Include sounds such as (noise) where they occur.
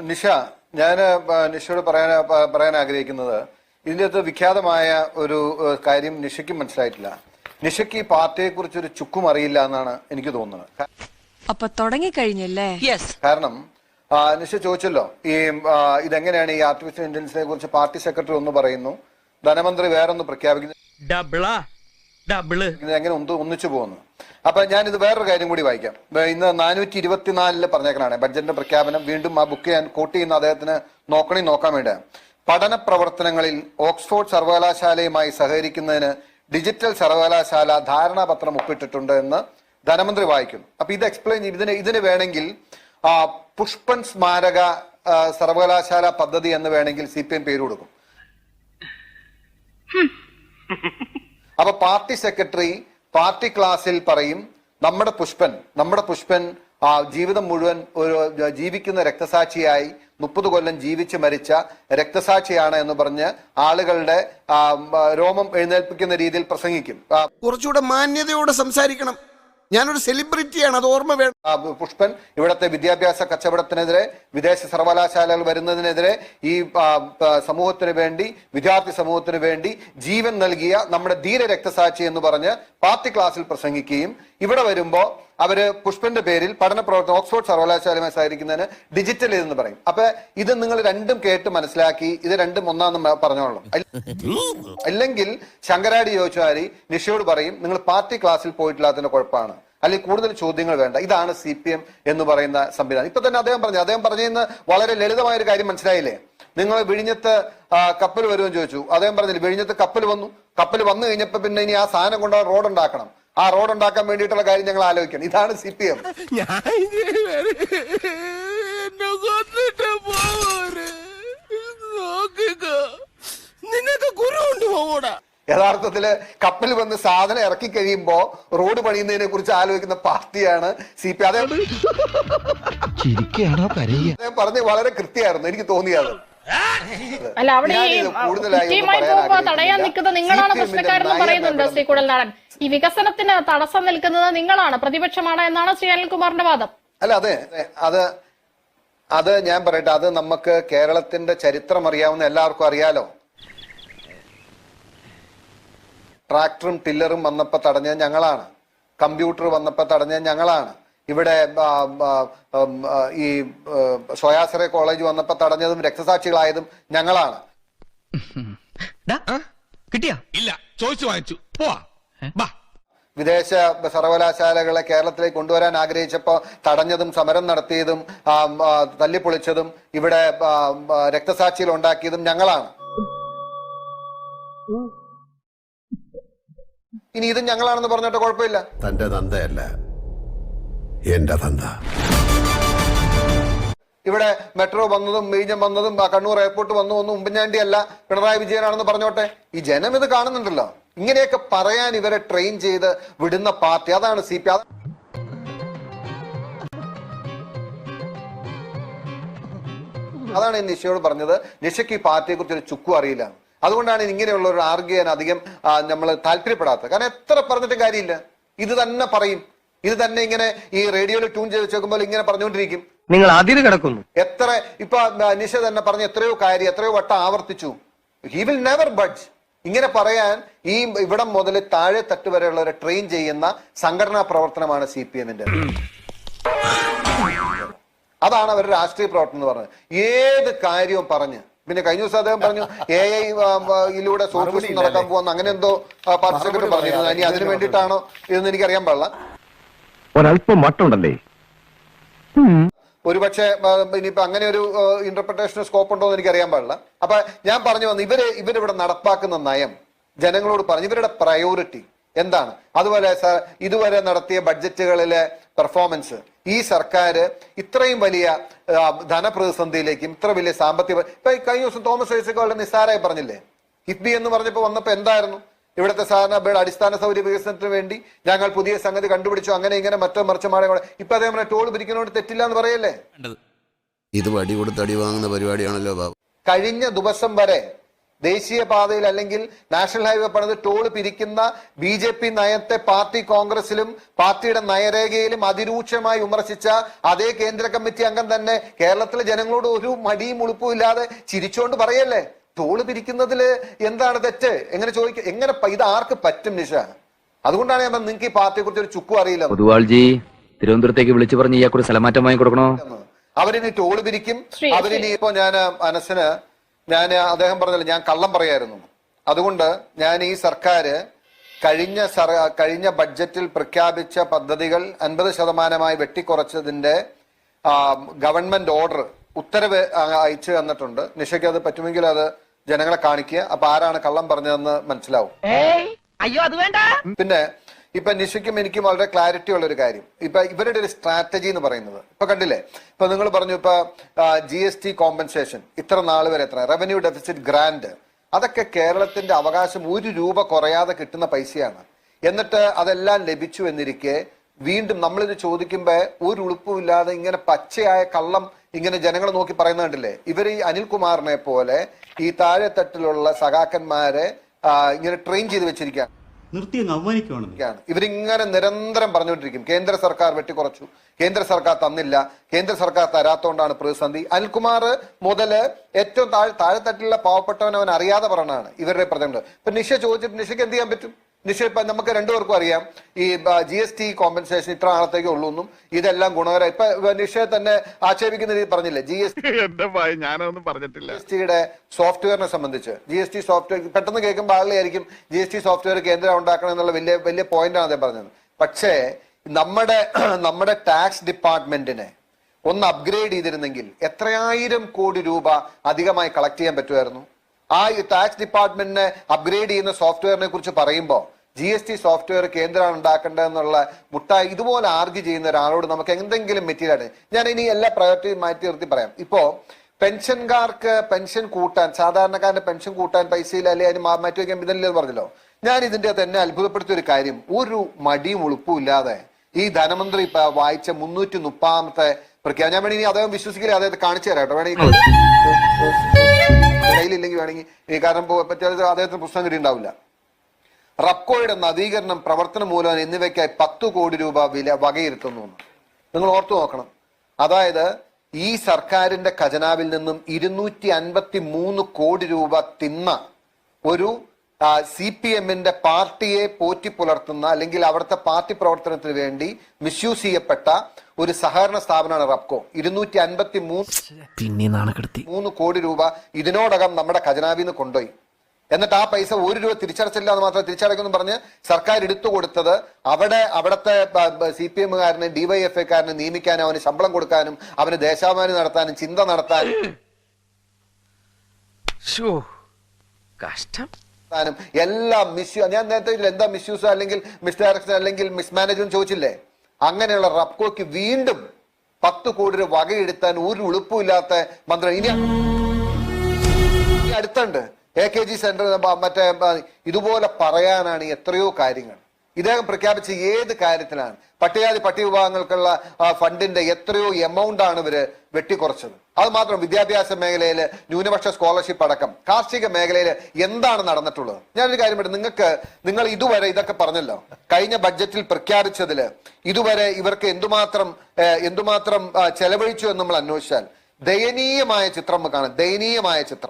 നിഷ ഞാൻ നിഷയോട് പറയാൻ പറയാൻ ആഗ്രഹിക്കുന്നത് ഇതിന്റെ അകത്ത് വിഖ്യാതമായ ഒരു കാര്യം നിഷയ്ക്ക് മനസ്സിലായിട്ടില്ല. നിഷയ്ക്ക് ഈ പാർട്ടിയെ കുറിച്ച് ഒരു ചുക്കും അറിയില്ല എന്നാണ് എനിക്ക് തോന്നുന്നത്. ക- അപ്പൊ തുടങ്ങിക്കഴിഞ്ഞല്ലേ? കാരണം നിഷ ചോദിച്ചല്ലോ ഈ ഇതെങ്ങനെയാണ് ഈ ആർട്ടിഫിഷ്യൽ ഇന്റലിജൻസിനെ കുറിച്ച് പാർട്ടി സെക്രട്ടറി ഒന്ന് പറയുന്നു? ധനമന്ത്രി വേറെ വേറൊന്ന് പ്രഖ്യാപിക്കുന്നു. ഡബിളാ എങ്ങനെ ഒന്ന് ഒന്നിച്ചു പോകുന്നു. അപ്പൊ ഞാൻ ഇത് വേറൊരു കാര്യം കൂടി വായിക്കാം. ഇന്ന് നാനൂറ്റി ഇരുപത്തിനാലിൽ പറഞ്ഞേക്കണാണ് ബഡ്ജറ്റിന്റെ പ്രഖ്യാപനം. വീണ്ടും ആ ബുക്ക് ഞാൻ കോട്ട് ചെയ്യുന്ന അദ്ദേഹത്തിന് നോക്കണി നോക്കാൻ വേണ്ടി പഠന പ്രവർത്തനങ്ങളിൽ ഓക്സ്ഫോർഡ് സർവകലാശാലയുമായി സഹകരിക്കുന്നതിന് ഡിജിറ്റൽ സർവകലാശാല ധാരണാപത്രം ഒപ്പിട്ടിട്ടുണ്ട് എന്ന് ധനമന്ത്രി വായിക്കുന്നു. അപ്പൊ ഇത് എക്സ്പ്ലെയിൻ ചെയ്യും ഇതിന് ഇതിന് വേണമെങ്കിൽ പുഷ്പൻ സ്മാരക സർവകലാശാല പദ്ധതി എന്ന് വേണമെങ്കിൽ സി പി എം പേര് കൊടുക്കും. അപ്പൊ പാർട്ടി സെക്രട്ടറി പാർട്ടി ക്ലാസ്സിൽ പറയും നമ്മുടെ പുഷ്പൻ നമ്മുടെ പുഷ്പൻ ആ ജീവിതം മുഴുവൻ ഒരു ജീവിക്കുന്ന രക്തസാക്ഷിയായി മുപ്പത് കൊല്ലം ജീവിച്ച് മരിച്ച രക്തസാക്ഷിയാണ് എന്ന് പറഞ്ഞ് ആളുകളുടെ രോമം എഴുന്നേൽപ്പിക്കുന്ന രീതിയിൽ പ്രസംഗിക്കും. കുറച്ചുകൂടെ മാന്യതയോടെ സംസാരിക്കണം. ഞാനൊരു സെലിബ്രിറ്റിയാണ് അത് ഓർമ്മ വേണം പുഷ്പൻ ഇവിടുത്തെ വിദ്യാഭ്യാസ കച്ചവടത്തിനെതിരെ വിദേശ സർവകലാശാലകൾ വരുന്നതിനെതിരെ ഈ സമൂഹത്തിന് വേണ്ടി വിദ്യാർത്ഥി സമൂഹത്തിന് വേണ്ടി ജീവൻ നൽകിയ നമ്മുടെ ധീര രക്തസാക്ഷി എന്ന് പറഞ്ഞ് പാർട്ടി ക്ലാസ്സിൽ പ്രസംഗിക്കുകയും ഇവിടെ വരുമ്പോ അവർ പുഷ്പന്റെ പേരിൽ പഠന പ്രവർത്തനം ഓക്സ്ഫോർഡ് സർവകലാശാലയുമായി സഹകരിക്കുന്നതിന് ഡിജിറ്റൽ ഇതെന്ന് പറയും. അപ്പൊ ഇത് നിങ്ങൾ രണ്ടും കേട്ട് മനസ്സിലാക്കി ഇത് രണ്ടും ഒന്നാന്ന് പറഞ്ഞോളൂ അല്ലെങ്കിൽ ശങ്കരാടി യോചാരി നിഷയോട് പറയും നിങ്ങൾ പാർട്ടി ക്ലാസ്സിൽ പോയിട്ടില്ലാത്തതിന്റെ കുഴപ്പമാണ്. അല്ലെങ്കിൽ കൂടുതൽ ചോദ്യങ്ങൾ വേണ്ട. ഇതാണ് സി പി എം എന്ന് പറയുന്ന സംവിധാനം. ഇപ്പൊ തന്നെ അദ്ദേഹം പറഞ്ഞു അദ്ദേഹം പറഞ്ഞിരുന്ന വളരെ ലളിതമായ ഒരു കാര്യം മനസ്സിലായില്ലേ? നിങ്ങൾ വിഴിഞ്ഞത്ത് കപ്പൽ വരുമെന്ന് ചോദിച്ചു. അദ്ദേഹം പറഞ്ഞില്ല വിഴിഞ്ഞത്ത് കപ്പൽ വന്നു. കപ്പൽ വന്നു കഴിഞ്ഞപ്പോ പിന്നെ ഇനി ആ സാധനം കൊണ്ട് റോഡ് ഉണ്ടാക്കണം. ആ റോഡ് ഉണ്ടാക്കാൻ വേണ്ടിയിട്ടുള്ള കാര്യം ഞങ്ങൾ ആലോചിക്കണം. ഇതാണ് സി പി എം യഥാർത്ഥത്തിൽ കപ്പൽ വന്ന് സാധനം ഇറക്കി കഴിയുമ്പോ റോഡ് പണിയുന്നതിനെ കുറിച്ച് ആലോചിക്കുന്ന പാർട്ടിയാണ് സി പി അദ്ദേഹം പറഞ്ഞ് വളരെ കൃത്യമായിരുന്നു. എനിക്ക് തോന്നിയത്. അല്ല അവിടെ ഈ കൃത്യമായി പോകുമ്പോ തടയാൻ. നിൽക്കുന്നത് നിങ്ങളാണ് പ്രശ്നക്കാരെന്ന് പറയുന്നുണ്ട് ശ്രീ കുടൽനാടൻ. ഈ വികസനത്തിന് തടസ്സം നിൽക്കുന്നത് നിങ്ങളാണ്. പ്രതിപക്ഷമാണ് എന്നാണ് ശ്രീ അനിൽകുമാറിന്റെ വാദം. അല്ല അതെ അത് അത് ഞാൻ പറയട്ടെ അത് നമുക്ക് കേരളത്തിന്റെ ചരിത്രം അറിയാവുന്ന എല്ലാവർക്കും അറിയാലോ. ട്രാക്ടറും ടില്ലറും വന്നപ്പോ തടഞ്ഞത് ഞങ്ങളാണ്. കമ്പ്യൂട്ടർ വന്നപ്പോ തടഞ്ഞത് ഞങ്ങളാണ്. ഇവിടെ ഈ സ്വയാശ്രയ കോളേജ് വന്നപ്പോ തടഞ്ഞതും രക്തസാക്ഷികളായതും ഞങ്ങളാണ്. കിട്ടിയാ? ഇല്ല ചോദിച്ചു വാങ്ങിച്ചു. പോവാ. വിദേശ സർവകലാശാലകളെ കേരളത്തിലേക്ക് കൊണ്ടുവരാൻ ആഗ്രഹിച്ചപ്പോ തടഞ്ഞതും സമരം നടത്തിയതും തല്ലിപ്പൊളിച്ചതും ഇവിടെ രക്തസാക്ഷികൾ ഉണ്ടാക്കിയതും ഞങ്ങളാണ്. ഇനി ഇതും ഞങ്ങളാണെന്ന് പറഞ്ഞിട്ട് കുഴപ്പമില്ല. തന്റെ തന്തയല്ല. എന്റെ തന്ത. ഇവിടെ മെട്രോ വന്നതും മീഞ്ഞം വന്നതും കണ്ണൂർ എയർപോർട്ട് വന്നു ഒന്നും ഉമ്മൻചാണ്ടി അല്ല. പിണറായി വിജയനാണെന്ന് പറഞ്ഞോട്ടെ. ഈ ജനം ഇത് കാണുന്നുണ്ടല്ലോ. ഇങ്ങനെയൊക്കെ പറയാൻ ഇവരെ ട്രെയിൻ ചെയ്ത് വിടുന്ന പാർട്ടി. അതാണ് സി പി അതാണ് നിഷയോട് പറഞ്ഞത്. നിഷയ്ക്ക് ഈ പാർട്ടിയെ കുറിച്ച് ഒരു ചുക്കും അറിയില്ല. അതുകൊണ്ടാണ് ഇങ്ങനെയുള്ള ഒരു ആർഗ്യം അധികം നമ്മൾ താല്പര്യപ്പെടാത്തത്. കാരണം എത്ര പറഞ്ഞിട്ടും കാര്യമില്ല. ഇത് തന്നെ പറയും. ഇത് തന്നെ ഇങ്ങനെ ഈ റേഡിയോയിൽ ട്യൂൺ ചെയ്ത് വെച്ചേക്കുമ്പോൾ ഇങ്ങനെ പറഞ്ഞുകൊണ്ടിരിക്കും. നിങ്ങൾ അതിര് കിടക്കുന്നു. എത്ര ഇപ്പൊ നിഷ തന്നെ പറഞ്ഞ എത്രയോ കാര്യം എത്രയോ വട്ടം ആവർത്തിച്ചു. ഹി വിൽ നെവർ ബഡ്ജ് ഇങ്ങനെ പറയാൻ ഈ ഇവിടം മുതൽ താഴെ തട്ട് വരെയുള്ളവരെ ട്രെയിൻ ചെയ്യുന്ന സംഘടനാ പ്രവർത്തനമാണ് സി പി എമ്മിന്റെ അതാണ് അവരുടെ രാഷ്ട്രീയ പ്രവർത്തനം എന്ന് പറഞ്ഞത്. ഏത് കാര്യവും പറഞ്ഞ്. പിന്നെ കഴിഞ്ഞ ദിവസം അദ്ദേഹം പറഞ്ഞു എ ഐ യിലൂടെ സോഷ്യലിസം നടക്കാൻ പോകുന്ന അങ്ങനെ എന്തോ പാർട്ടി സെക്രട്ടറി പറഞ്ഞിരുന്നു. ഇനി അതിന് വേണ്ടിയിട്ടാണോ ഇതെന്ന് എനിക്കറിയാൻ പാടില്ല. ഒരല്പം മട്ടുണ്ടല്ലേ ഒരുപക്ഷെ പക്ഷേ ഇനിയിപ്പോ അങ്ങനെ ഒരു ഇന്റർപ്രിട്ടേഷൻ സ്കോപ്പ് ഉണ്ടോ എന്ന് എനിക്ക് അറിയാൻ പാടില്ല. അപ്പൊ ഞാൻ പറഞ്ഞു വന്നു ഇവർ ഇവരിവിടെ നടപ്പാക്കുന്ന നയം ജനങ്ങളോട് പറഞ്ഞു ഇവരുടെ പ്രയോറിറ്റി എന്താണ്? അതുപോലെ സർ ഇതുവരെ നടത്തിയ ബഡ്ജറ്റുകളിലെ പെർഫോമൻസ് ഈ സർക്കാർ ഇത്രയും വലിയ ധനപ്രതിസന്ധിയിലേക്കും ഇത്ര വലിയ സാമ്പത്തിക ഇപ്പൊ കഴിഞ്ഞ ദിവസം തോമസ് ഐസക് വളരെ നിസ്സാരമായി പറഞ്ഞില്ലേ? കിഫ്ബി എന്ന് പറഞ്ഞപ്പോൾ വന്നപ്പോ എന്തായിരുന്നു? ഇവിടുത്തെ സാധാരണ ബേഡ് അടിസ്ഥാന സൗകര്യ വികസനത്തിന് വേണ്ടി ഞങ്ങൾ പുതിയ സംഗതി കണ്ടുപിടിച്ചു. അങ്ങനെ ഇങ്ങനെ മറ്റോ മറിച്ച് മാറി ഇപ്പൊ അതേപോലെ പറഞ്ഞ ടോൾ പിരിക്കുന്നതുകൊണ്ട് തെറ്റില്ല എന്ന് പറയല്ലേ? ഇത് വടി കൊടുത്ത് അടി വാങ്ങുന്ന പരിപാടിയാണല്ലോ ബാബു. കഴിഞ്ഞ ദിവസം വരെ ദേശീയ പാതയിൽ അല്ലെങ്കിൽ നാഷണൽ ഹൈവേ പണിത് ടോൾ പിരിക്കുന്ന ബി ജെ പി നയത്തെ പാർട്ടി കോൺഗ്രസിലും പാർട്ടിയുടെ നയരേഖയിലും അതിരൂക്ഷമായി വിമർശിച്ച അതേ കേന്ദ്ര കമ്മിറ്റി അംഗം തന്നെ കേരളത്തിലെ ജനങ്ങളോട് ഒരു മടിയും ഉളുപ്പും ഇല്ലാതെ ചിരിച്ചുകൊണ്ട് പറയല്ലേ? ടോൾ പിരിക്കുന്നതിൽ എന്താണ് തെറ്റ്? എങ്ങനെ ചോദിക്കും എങ്ങനെ ഇത് ആർക്ക് പറ്റും നിഷ? അതുകൊണ്ടാണ് ഞാൻ നിങ്ങൾക്ക് ഈ പാർട്ടിയെ കുറിച്ച് ഒരു ചുക്കും അറിയില്ല പൊതുവാൾജി തിരുവനന്തപുരത്തേക്ക് വിളിച്ചു പറഞ്ഞ് ഇയാൾക്കൊരു സ്ഥലമാറ്റം വാങ്ങി കൊടുക്കണോ? അവരിനി ടോൾ പിരിക്കും അവരിനി ഇപ്പോ ഞാൻ മനസ്സിന് ഞാൻ അദ്ദേഹം പറഞ്ഞല്ലോ ഞാൻ കള്ളം പറയായിരുന്നു. അതുകൊണ്ട് ഞാൻ ഈ സർക്കാർ കഴിഞ്ഞ കഴിഞ്ഞ ബഡ്ജറ്റിൽ പ്രഖ്യാപിച്ച പദ്ധതികൾ അൻപത് ശതമാനമായി വെട്ടിക്കുറച്ചതിന്റെ ആ, ഗവൺമെന്റ് ഓർഡർ ഉത്തരവ് അയച്ചു തന്നിട്ടുണ്ട്. നിഷയ്ക്ക് അത് പറ്റുമെങ്കിൽ അത് ജനങ്ങളെ കാണിക്കുക. അപ്പൊ ആരാണ് കള്ളം പറഞ്ഞതെന്ന് മനസ്സിലാവും. അയ്യോ അത് വേണ്ട. പിന്നെ ഇപ്പൊ നിഷയ്ക്കും എനിക്കും വളരെ ക്ലാരിറ്റി ഉള്ള ഒരു കാര്യം. ഇപ്പൊ ഇവരുടെ ഒരു സ്ട്രാറ്റജി എന്ന് പറയുന്നത്. ഇപ്പൊ കണ്ടില്ലേ? ഇപ്പൊ നിങ്ങൾ പറഞ്ഞു ഇപ്പൊ ജി എസ് ടി കോമ്പൻസേഷൻ ഇത്ര നാൾ വരെ എത്ര? റവന്യൂ ഡെഫിസിറ്റ് ഗ്രാന്റ് അതൊക്കെ കേരളത്തിന്റെ അവകാശം ഒരു രൂപ കുറയാതെ കിട്ടുന്ന പൈസയാണ്. എന്നിട്ട് അതെല്ലാം ലഭിച്ചു എന്നിരിക്കെ വീണ്ടും നമ്മളിത് ചോദിക്കുമ്പോ ഒരു ഉളുപ്പുമില്ലാതെ ഇങ്ങനെ പച്ചയായ കള്ളം ഇങ്ങനെ ജനങ്ങളെ നോക്കി പറയുന്ന കണ്ടില്ലേ? ഇവർ ഈ അനിൽകുമാറിനെ പോലെ ഈ താഴെത്തട്ടിലുള്ള സഖാക്കന്മാരെ ഇങ്ങനെ ട്രെയിൻ ചെയ്ത് വെച്ചിരിക്കുകയാണ്. നിർത്തി അവമാനിക്കുകയാണ് ഇവരിങ്ങനെ നിരന്തരം പറഞ്ഞുകൊണ്ടിരിക്കും. കേന്ദ്ര സർക്കാർ വെട്ടിക്കുറച്ചു. കേന്ദ്ര സർക്കാർ തന്നില്ല. കേന്ദ്ര സർക്കാർ തരാത്തോണ്ടാണ് പ്രതിസന്ധി. അനിൽകുമാർ മുതൽ ഏറ്റവും താഴെ താഴെത്തട്ടിലുള്ള പാവപ്പെട്ടവൻ അവൻ അറിയാതെ പറഞ്ഞാണ് ഇവരുടെ പ്രതിനിധി ഇപ്പൊ നിഷ ചോദിച്ചിട്ട് നിഷയ്ക്ക് എന്ത് ചെയ്യാൻ പറ്റും? ഇപ്പൊ നമുക്ക് രണ്ടുപേർക്കും അറിയാം. ഈ ജി എസ് ടി കോമ്പൻസേഷൻ ഇത്ര നാളത്തേക്ക് ഉള്ളൂ എന്നും ഇതെല്ലാം ഗുണകര. ഇപ്പൊ നിശ്ചയ തന്നെ ആക്ഷേപിക്കുന്ന രീതി പറഞ്ഞില്ലേ? ജി (laughs) എസ് ടി ഞാനൊന്നും പറഞ്ഞിട്ടില്ല. ജി എസ് ടിയുടെ സോഫ്റ്റ്വെയറിനെ സംബന്ധിച്ച്. ജി എസ് ടി സോഫ്റ്റ്വെയർ പെട്ടെന്ന് കേൾക്കുമ്പോൾ ആളുകളായിരിക്കും ജി എസ് ടി സോഫ്റ്റ്വെയർ കേന്ദ്രം ഉണ്ടാക്കണം എന്നുള്ള വലിയ വലിയ പോയിന്റാണ് അദ്ദേഹം പറഞ്ഞത്. പക്ഷേ നമ്മുടെ (clears throat) നമ്മുടെ ടാക്സ് ഡിപ്പാർട്ട്മെന്റിനെ ഒന്ന് അപ്ഗ്രേഡ് ചെയ്തിരുന്നെങ്കിൽ എത്രയായിരം കോടി രൂപ അധികമായി കളക്ട് ചെയ്യാൻ പറ്റുമായിരുന്നു. ആ ടാക്സ് ഡിപ്പാർട്ട്മെന്റിനെ അപ്ഗ്രേഡ് ചെയ്യുന്ന സോഫ്റ്റ്വെയറിനെ കുറിച്ച് പറയുമ്പോൾ ജി എസ് ടി സോഫ്റ്റ്വെയർ കേന്ദ്രമാണ് ഉണ്ടാക്കേണ്ടതെന്നുള്ള മുട്ടായി ഇതുപോലെ ആർഗ്യ ചെയ്യുന്ന ഒരാളോട് നമുക്ക് എന്തെങ്കിലും മെറ്റീരിയൽ ഞാൻ ഇനി എല്ലാ പ്രയോറിറ്റിയും മാറ്റി നിർത്തി പറയാം. ഇപ്പോ പെൻഷൻകാർക്ക് പെൻഷൻ കൂട്ടാൻ സാധാരണക്കാരന്റെ പെൻഷൻ കൂട്ടാൻ പൈസയില്ല അല്ലെ അതിന് മാറ്റി വയ്ക്കാൻ ഇതല്ലേ എന്ന് പറഞ്ഞല്ലോ. ഞാൻ ഇതിന്റെ തന്നെ അത്ഭുതപ്പെടുത്തിയ ഒരു കാര്യം. ഒരു മടിയും ഉളുപ്പും ഇല്ലാതെ ഈ ധനമന്ത്രി ഇപ്പൊ വായിച്ച മുന്നൂറ്റി മുപ്പാമത്തെ പ്രഖ്യാപനം. ഞാൻ വേണമെങ്കിൽ അദ്ദേഹം വിശ്വസിക്കില്ല അദ്ദേഹത്തെ കാണിച്ചു തരാം കേട്ടോ. വേണമെങ്കിൽ (laughs) കയ്യിലില്ലെങ്കിൽ വേണമെങ്കിൽ ഈ കാരണം പറ്റിയ അദ്ദേഹത്തിന് പുസ്തകം കിട്ടിയിട്ടുണ്ടാവില്ല. റബ്കോയുടെ നവീകരണം പ്രവർത്തന മൂലം എന്നിവയ്ക്കായി പത്ത് കോടി രൂപ വില വകയിരുത്തുന്നു. നിങ്ങൾ ഓർത്തു നോക്കണം. അതായത് ഈ സർക്കാരിന്റെ ഖജനാവിൽ നിന്നും ഇരുന്നൂറ്റി അൻപത്തി മൂന്ന് കോടി രൂപ തിന്ന ഒരു സി പി എമ്മിന്റെ പാർട്ടിയെ പോറ്റി പുലർത്തുന്ന അല്ലെങ്കിൽ അവിടുത്തെ പാർട്ടി പ്രവർത്തനത്തിന് വേണ്ടി മിസ്യൂസ് ചെയ്യപ്പെട്ട ഒരു സഹകരണ സ്ഥാപനമാണ് റബ്കോ. ഇരുന്നൂറ്റി അൻപത്തി മൂന്ന് പിന്നെ മൂന്ന് കോടി രൂപ ഇതിനോടകം നമ്മുടെ ഖജനാവിൽ നിന്ന് കൊണ്ടുപോയി. എന്നിട്ട് ആ പൈസ ഒരു രൂപ തിരിച്ചടച്ചില്ല എന്ന് മാത്രം തിരിച്ചടയ്ക്കുമെന്ന് പറഞ്ഞ് സർക്കാർ എടുത്തു കൊടുത്തത് അവിടെ അവിടുത്തെ സി പി എമ്മുകാരനെ ഡിവൈഎഫ് ഐക്കാരനെ നിയമിക്കാനും അവന് ശമ്പളം കൊടുക്കാനും അവന് ദേശാഭിമാനി നടത്താനും ചിന്ത നടത്താനും കഷ്ടം. എല്ലാം മിസ് ഞാൻ നേരത്തെ എന്താ മിസ്യൂസ് അല്ലെങ്കിൽ മിസ് ഡയറക്ഷൻ അല്ലെങ്കിൽ മിസ്മാനേജ്മെന്റ് ചോദിച്ചില്ലേ? അങ്ങനെയുള്ള റബ്കോയ്ക്ക് വീണ്ടും പത്ത് കോടി രൂപ വകയെടുത്താൻ ഒരു ഉളുപ്പുമില്ലാത്ത മന്ത്രി ഇനി അടുത്തുണ്ട്. എ കെ ജി സെന്റർ മറ്റേ ഇതുപോലെ പറയാനാണ് എത്രയോ കാര്യങ്ങൾ. ഇദ്ദേഹം പ്രഖ്യാപിച്ച ഏത് കാര്യത്തിലാണ്? പട്ടികജാതി പട്ടി വിഭാഗങ്ങൾക്കുള്ള ഫണ്ടിന്റെ എത്രയോ എമൗണ്ട് ആണ് ഇവർ വെട്ടിക്കുറച്ചത്. അത് മാത്രം വിദ്യാഭ്യാസ മേഖലയിൽ ന്യൂനപക്ഷ സ്കോളർഷിപ്പ് അടക്കം കാർഷിക മേഖലയിൽ എന്താണ് നടന്നിട്ടുള്ളത്? ഞാനൊരു കാര്യം പറയും നിങ്ങൾക്ക് നിങ്ങൾ ഇതുവരെ ഇതൊക്കെ പറഞ്ഞല്ലോ. കഴിഞ്ഞ ബഡ്ജറ്റിൽ പ്രഖ്യാപിച്ചതിൽ ഇതുവരെ ഇവർക്ക് എന്തുമാത്രം എന്തുമാത്രം ചെലവഴിച്ചു എന്ന് നമ്മൾ അന്വേഷിച്ചാൽ ദയനീയമായ ചിത്രം കാണാം. ദയനീയമായ ചിത്രം.